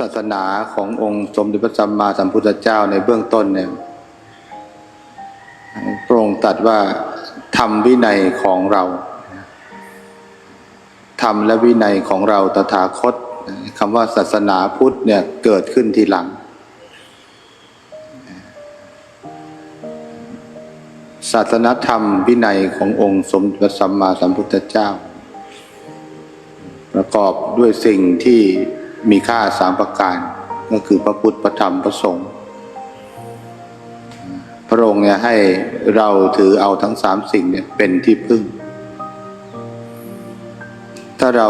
ศาสนาขององค์สมเด็จพระสัมมาสัมพุทธเจ้าในเบื้องต้นเนี่ยพระองค์ตรัสว่าธรรมวินัยของเราธรรมและวินัยของเราตถาคตคำว่าศาสนาพุทธเนี่ยเกิดขึ้นทีหลัง ศาสนธรรมวินัยขององค์สมเด็จพระสัมมาสัมพุทธเจ้า ประกอบด้วยสิ่งที่ มีค่าสามประการ ก็คือพระพุทธพระธรรมพระสงฆ์พระองค์เนี่ยให้เราถือเอาทั้งสามสิ่งเนี่ยเป็นที่พึ่ง ถ้าเรา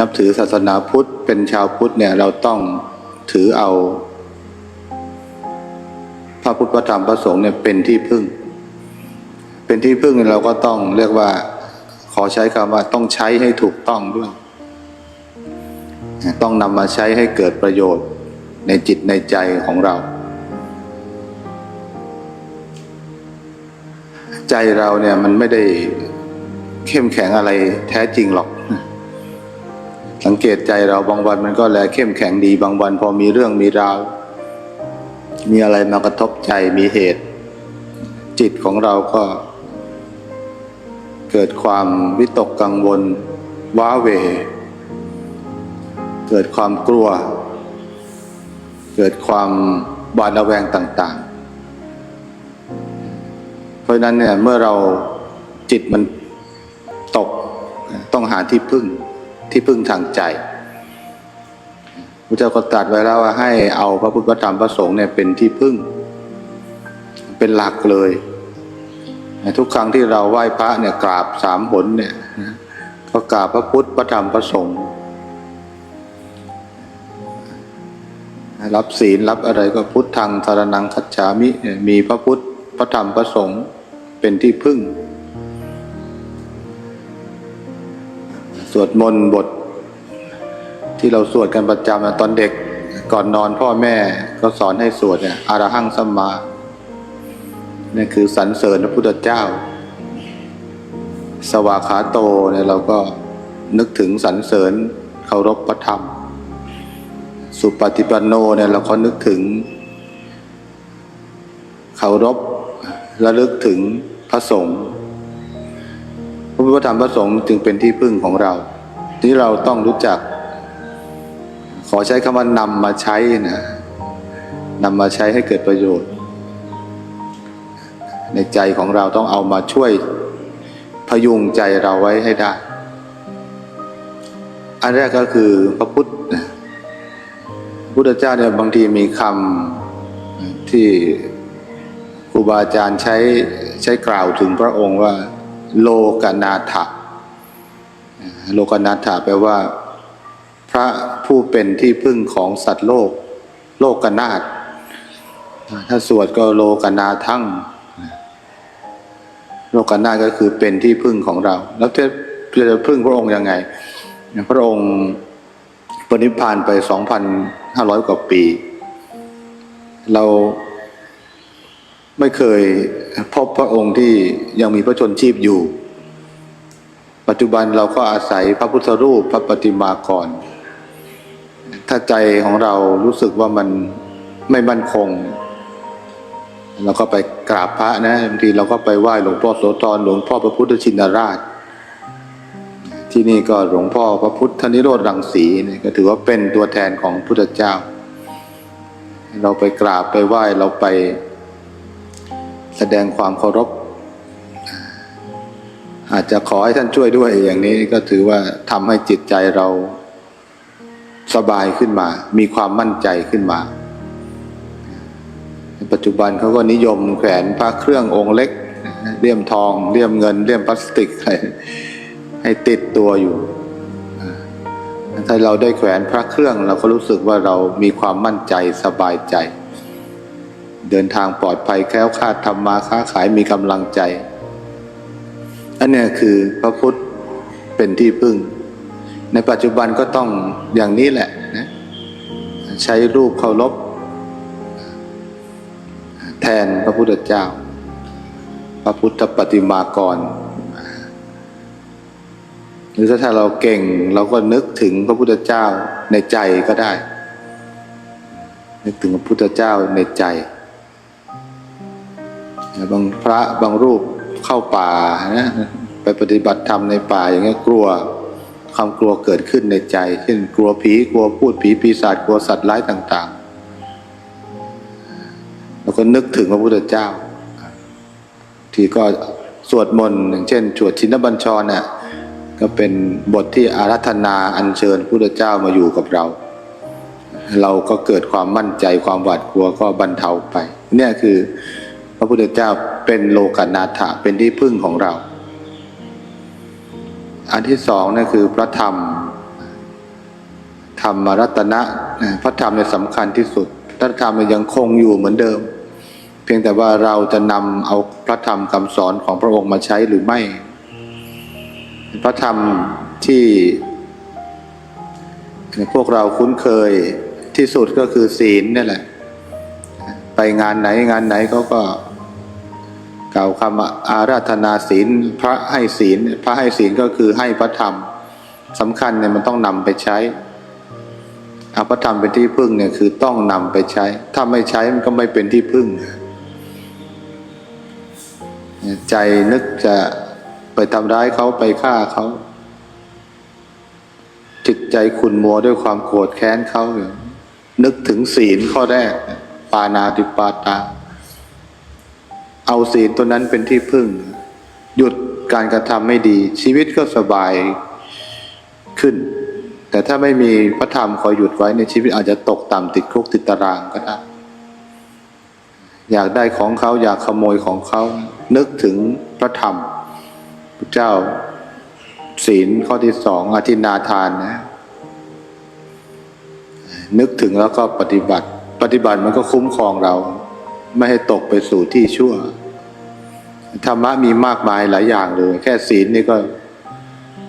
นับถือศาสนาพุทธเป็นชาวพุทธเนี่ยเราต้องถือเอา พระพุทธพระธรรมพระสงฆ์เนี่ยเป็นที่พึ่ง เป็นที่พึ่งเราก็ต้องเรียกว่าขอใช้คำว่าต้องใช้ให้ถูกต้องด้วย ต้องนำมาใช้ให้เกิดประโยชน์ในจิตในใจของเรา ใจเราเนี่ยมันไม่ได้เข้มแข็งอะไรแท้จริงหรอก สังเกตใจเราบางวันมันก็แลเข้มแข็งดีบางวันพอมีเรื่องมีราว มีอะไรมากระทบใจมีเหตุ จิตของเราก็ เกิดความวิตกกังวลว้าเหว เกิดความกลัว เกิดความบาดระแวงต่างๆ เพราะฉะนั้นเนี่ยเมื่อเราจิตมันตกต้องหาที่พึ่งที่พึ่งทางใจพระเจ้าก็ตรัสไว้แล้วว่าให้เอาพระพุทธธรรมพระสงฆ์เนี่ยเป็นที่พึ่ง เป็นหลักเลย ทุกครั้งที่เราไหว้พระเนี่ยกราบสามหนเนี่ยก็กราบพระพุทธพระธรรมพระสงฆ์ รับศีลรับอะไรก็พุทธังสารนังคัจฉามิเนี่ยมีพระพุทธพระธรรมพระสงฆ์เป็นที่พึ่ง สวดมนต์บท ที่เราสวดกันประจำตอนเด็กก่อนนอนพ่อแม่ก็สอนให้สวดเนี่ยอารหังสัมมานี่คือสรรเสริญพระพุทธเจ้า สวากขาโตเนี่ยเราก็นึกถึงสรรเสริญเคารพพระธรรม สุปฏิปันโนเนี่ยเราก็นึกถึงเคารพระลึกถึงพระสงฆ์พระพุทธธรรมพระสงฆ์จึงเป็นที่พึ่งของเรา ที่เราต้องรู้จัก ขอใช้คำว่านำมาใช้นะนำมาใช้ให้เกิดประโยชน์ ในใจของเราต้องเอามาช่วยพยุงใจเราไว้ให้ได้ อันแรกก็คือพระพุทธ พุทธเจ้าเนี่ยบางทีมีคำที่ครูบาอาจารย์ใช้ใช้กล่าวถึงพระองค์ว่า โลกนาถะโลกนาถะแปลว่า พระผู้เป็นที่พึ่งของสัตว์โลก โลกนาถถ้าสวดก็โลกนาทั้งโลกนาถก็คือเป็นที่พึ่งของเรา แล้วจะจะพึ่งพระองค์ยังไง พระองค์ปณิพานไปสองพัน 2,500กว่าปี เราไม่เคยพบพระองค์ที่ยังมีพระชนชีพอยู่ ปัจจุบันเราก็อาศัยพระพุทธรูปพระปฏิมากร ถ้าใจของเรารู้สึกว่ามันไม่มั่นคง เราก็ไปกราบพระนะบางทีเราก็ไปไหว้หลวงพ่อโสธรหลวงพ่อพระพุทธชินราช ที่นี่ก็หลวงพ่อพระพุทธนิโรธรังสีเนี่ยก็ถือว่าเป็นตัวแทนของพุทธเจ้า เราไปกราบไปไหว้เราไปแสดงความเคารพ อาจจะขอให้ท่านช่วยด้วยอย่างนี้ก็ถือว่าทำให้จิตใจเราสบายขึ้นมา มีความมั่นใจขึ้นมา ปัจจุบันเขาก็นิยมแขวนพระเครื่ององค์เล็กเลี่ยมทองเลี่ยมเงินเลี่ยมพลาสติกอะไร ให้ติดตัวอยู่ ถ้าเราได้แขวนพระเครื่องเราก็รู้สึกว่าเรามีความมั่นใจสบายใจ เดินทางปลอดภัยแคล้วคลาดทำมาค้าขายมีกำลังใจ อันเนี้ยคือพระพุทธเป็นที่พึ่ง ในปัจจุบันก็ต้องอย่างนี้แหละนะใช้รูปเคารพแทนพระพุทธเจ้า พระพุทธปฏิมากร หรือถ้าเราเก่งเราก็นึกถึงพระพุทธเจ้าในใจก็ได้ นึกถึงพระพุทธเจ้าในใจบางพระบางรูปเข้าป่านะไปปฏิบัติธรรมในป่าอย่างเงี้ยกลัวความกลัวเกิดขึ้นในใจ เช่นกลัวผีกลัวพูดผีปีศาจกลัวสัตว์ร้ายต่าง ๆ แล้วก็นึกถึงพระพุทธเจ้า ที่ก็สวดมนต์อย่างเช่นสวดชินบัญชรเนี่ย ก็เป็นบทที่อารัธนาอัญเชิญพระพุทธเจ้ามาอยู่กับเรา เราก็เกิดความมั่นใจความหวาดกลัวก็บรรเทาไป เนี่ยคือพระพุทธเจ้าเป็นโลกนาถะเป็นที่พึ่งของเรา อันที่สองนั่นคือพระธรรม ธรรมรัตนะพระธรรมเนี่ยสำคัญที่สุดพระธรรมเนี่ยยังคงอยู่เหมือนเดิม เพียงแต่ว่าเราจะนำเอาพระธรรมคำสอนของพระองค์มาใช้หรือไม่ พระธรรมที่พวกเราคุ้นเคยที่สุดก็คือศีลนี่แหละ ไปงานไหนงานไหนเขาก็กล่าวคำอาราธนาศีล พระให้ศีล พระให้ศีลก็คือให้พระธรรมสำคัญเนี่ยมันต้องนำไปใช้เอาพระธรรมเป็นที่พึ่งเนี่ยคือต้องนำไปใช้ ถ้าไม่ใช้มันก็ไม่เป็นที่พึ่ง ใจนึกจะ ไปทำร้ายเขาไปฆ่าเขาจิตใจขุนมัวด้วยความโกรธแค้นเขาอยู่นึกถึงศีลข้อแรก ปานาติปาตา เอาศีลตัวนั้นเป็นที่พึ่ง หยุดการกระทำไม่ดี ชีวิตก็สบายขึ้น แต่ถ้าไม่มีพระธรรมคอยหยุดไว้ในชีวิตอาจจะตกต่ำติดคุกติดตารางก็ได้อยากได้ของเขาอยากขโมยของเขา นึกถึงพระธรรม ระเจ้าศีลข้อที่สองอธินาทานนะ นึกถึงแล้วก็ปฏิบัติ ปฏิบัติมันก็คุ้มครองเรา ไม่ให้ตกไปสู่ที่ชั่วธรรมะมีมากมายหลายอย่างเลย แค่ศีลนี่ก็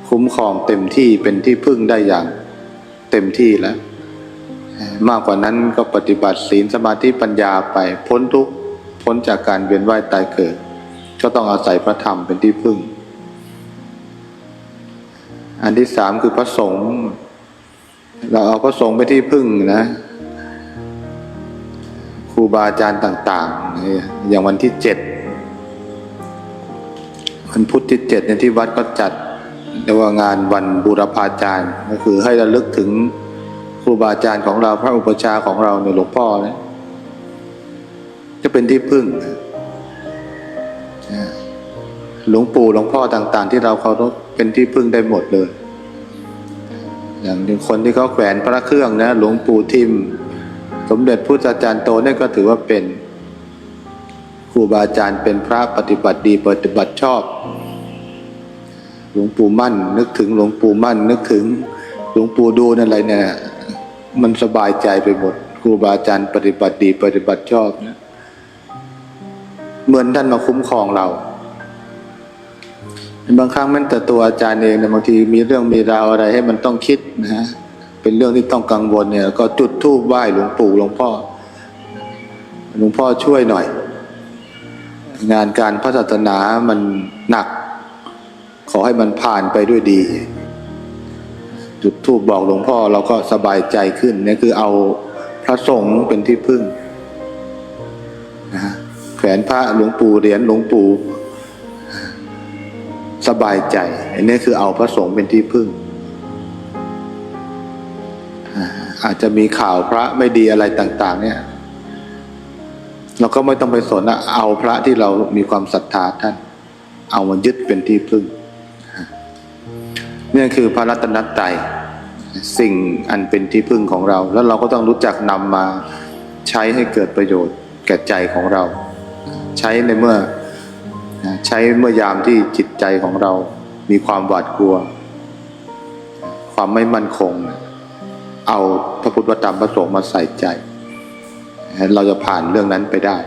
คุ้มครองเต็มที่เป็นที่พึ่งได้อย่างเต็มที่แล้ว มากกว่านั้นก็ปฏิบัติศีลสมาธิปัญญาไป พ้นทุกพ้นจากการเวียนว่ายตายเกิด ก็ต้องอาศัยพระธรรมเป็นที่พึ่ง อันที่สามคือพระสงฆ์เราเอาพระสงฆ์ไปที่พึ่งนะครูบาอาจารย์ต่างๆ อย่างวันที่เจ็ดวันพุธที่เจ็ดเนี่ยที่วัดก็จัดเรียกว่างานวันบูรพาจารย์ ก็คือให้ระลึกถึงครูบาอาจารย์ของเราพระอุปชาของเราเนี่ยหลวงพ่อเนี่ยจะเป็นที่พึ่งหลวงปู่หลวงพ่อต่าง ๆ ที่เราเคารพเป็นที่พึ่งได้หมดเลย อย่างคนที่เขาแขวนพระเครื่องนะ หลวงปู่ทิม สมเด็จพุทธาจารย์โตนี่ก็ถือว่าเป็นครูบาอาจารย์เป็นพระปฏิบัติดีปฏิบัติชอบ หลวงปู่มั่น นึกถึงหลวงปู่มั่น นึกถึงหลวงปู่ดูนั่นอะไรเนี่ย มันสบายใจไปหมดครูบาอาจารย์ปฏิบัติดีปฏิบัติชอบนะเหมือนท่านมาคุ้มครองเรา บางครั้งแม้แต่ตัวอาจารย์เองเนี่ยบางทีมีเรื่องมีราวอะไรให้มันต้องคิดนะฮะเป็นเรื่องที่ต้องกังวลเนี่ยก็จุดธูปไหว้หลวงปู่หลวงพ่อหลวงพ่อช่วยหน่อย งานการพระศาสนามันหนัก ขอให้มันผ่านไปด้วยดี จุดธูปบอกหลวงพ่อเราก็สบายใจขึ้นนี่คือเอาพระสงฆ์เป็นที่พึ่งนะฮะแขวนพระหลวงปู่เหรียญหลวงปู่ สบายใจ อันนี้คือเอาพระสงฆ์เป็นที่พึ่ง อาจจะมีข่าวพระไม่ดีอะไรต่าง ๆ เนี่ย เราก็ไม่ต้องไปสนนะเอาพระที่เรามีความศรัทธาท่าน เอามายึดเป็นที่พึ่งนี่คือพระรัตนตรัยสิ่งอันเป็นที่พึ่งของเรา แล้วเราก็ต้องรู้จักนำมาใช้ให้เกิดประโยชน์แก่ใจของเรา ใช้ในเมื่อ ใช้เมื่อยามที่จิตใจของเรามีความหวาดกลัว ความไม่มั่นคง เอาพระพุทธธรรมพระสงฆ์มาใส่ใจ เราจะผ่านเรื่องนั้นไปได้